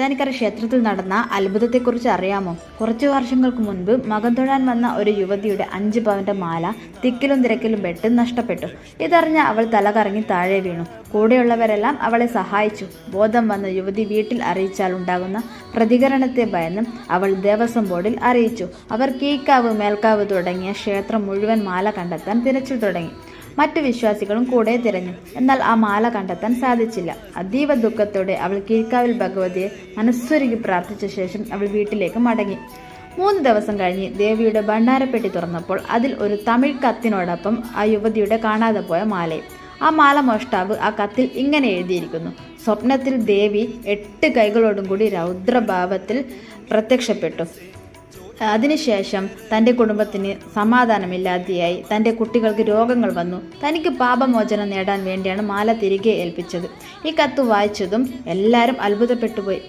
ചോറ്റാനിക്കര ക്ഷേത്രത്തിൽ നടന്ന അത്ഭുതത്തെക്കുറിച്ച് അറിയാമോ? കുറച്ചു വർഷങ്ങൾക്ക് മുൻപ് മകം തൊഴാൻ വന്ന ഒരു യുവതിയുടെ അഞ്ച് പവന്റെ മാല തിക്കിലും തിരക്കിലും പെട്ട് നഷ്ടപ്പെട്ടു. ഇതറിഞ്ഞ അവൾ തലകറങ്ങി താഴെ വീണു. കൂടെയുള്ളവരെല്ലാം അവളെ സഹായിച്ചു. ബോധം വന്ന യുവതി വീട്ടിൽ അറിയിച്ചാൽ ഉണ്ടാകുന്ന പ്രതികരണത്തെ ഭയന്ന് അവൾ ദേവസ്വം ബോർഡിൽ അറിയിച്ചു. അവർ കീക്കാവ് മേൽക്കാവ് തുടങ്ങിയ ക്ഷേത്രം മുഴുവൻ മാല കണ്ടെത്താൻ തിരച്ചിൽ തുടങ്ങി. മറ്റു വിശ്വാസികളും കൂടെ തിരഞ്ഞു. എന്നാൽ ആ മാല കണ്ടെത്താൻ സാധിച്ചില്ല. അതീവ ദുഃഖത്തോടെ അവൾ കീഴ്ക്കാവിൽ ഭഗവതിയെ മനസ്സുരുകി പ്രാർത്ഥിച്ച ശേഷം അവൾ വീട്ടിലേക്ക് മടങ്ങി. മൂന്ന് ദിവസം കഴിഞ്ഞ് ദേവിയുടെ ഭണ്ഡാരപ്പെട്ടി തുറന്നപ്പോൾ അതിൽ ഒരു തമിഴ് കത്തിനോടൊപ്പം ആ യുവതിയുടെ കാണാതെ പോയ മാലയും. ആ മാല മോഷ്ടാവ് ആ കത്തിൽ ഇങ്ങനെ എഴുതിയിരിക്കുന്നു. സ്വപ്നത്തിൽ ദേവി എട്ട് കൈകളോടും കൂടി രൗദ്രഭാവത്തിൽ പ്രത്യക്ഷപ്പെട്ടു. അതിനുശേഷം തന്റെ കുടുംബത്തിന് സമാധാനമില്ലാതെയായി തന്റെ കുട്ടികൾക്ക് രോഗങ്ങൾ വന്നു. തനിക്ക് പാപമോചനം നേടാൻ വേണ്ടിയാണ് മാല തിരികെ ഏൽപ്പിച്ചത്. ഈ കത്ത് വായിച്ചതും എല്ലാവരും അത്ഭുതപ്പെട്ടുപോയി.